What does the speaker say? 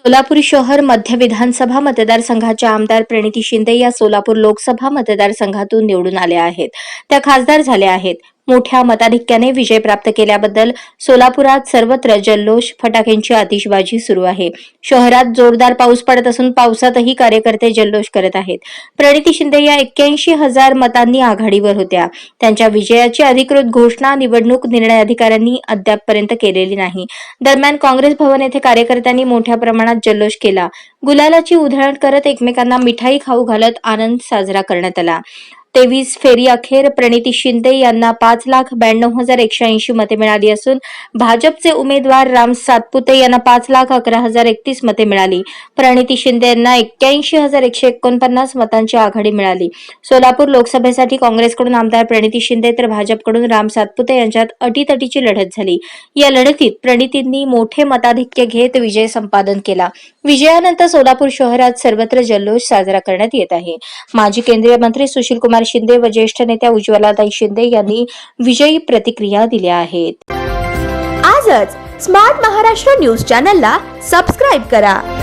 सोलापूर शहर मध्य विधानसभा मतदारसंघाच्या आमदार प्रणिती शिंदे या सोलापूर लोकसभा मतदारसंघातून निवडून आल्या आहेत. त्या खासदार झाल्या आहेत. मोठ्या मताधिक्याने विजय प्राप्त केल्याबद्दल सोलापुरात सर्वत्र जल्लोष फटाक्यांची आतिषबाजी सुरू आहे. शहरात जोरदार पाऊस पडत असून पावसातही कार्यकर्ते जल्लोष करत आहेत. प्रणिती शिंदे या एक्क्याऐंशी हजार मतांनी आघाडीवर होत्या. त्यांच्या विजयाची अधिकृत घोषणा निवडणूक निर्णय अधिकाऱ्यांनी अद्यापपर्यंत केलेली नाही. दरम्यान काँग्रेस भवन येथे कार्यकर्त्यांनी मोठ्या प्रमाणात जल्लोष केला. गुलालाची उधळण करत एकमेकांना मिठाई खाऊ घालत आनंद साजरा करण्यात आला. तेवीस फेरी अखेर प्रणिती शिंदे यांना पाच लाख ब्याण्णव हजार एकशे ऐंशी मते मिळाली असून भाजपचे उमेदवार राम सातपुते यांना पाच लाख अकरा हजार एकतीस मते मिळाली. प्रणिती शिंदे यांना एक्क्याऐंशी हजार एकशे एकोणपन्नास मतांची आघाडी मिळाली. सोलापूर लोकसभेसाठी काँग्रेसकडून आमदार प्रणिती शिंदे तर भाजपकडून राम सातपुते यांच्यात अटीतटीची लढत झाली. या लढतीत प्रणितींनी मोठे मताधिक्य घेत विजय संपादन केला. विजयानंतर सोलापूर शहरात सर्वत्र जल्लोष साजरा करण्यात येत आहे. माजी केंद्रीय मंत्री सुशील कुमार शिंदे व ज्येष्ठ नेत्या उज्ज्वलाताई शिंदे यांनी विजयी प्रतिक्रिया दिल्या आहेत. आजच स्मार्ट महाराष्ट्र न्यूज चॅनलला सबस्क्राईब करा.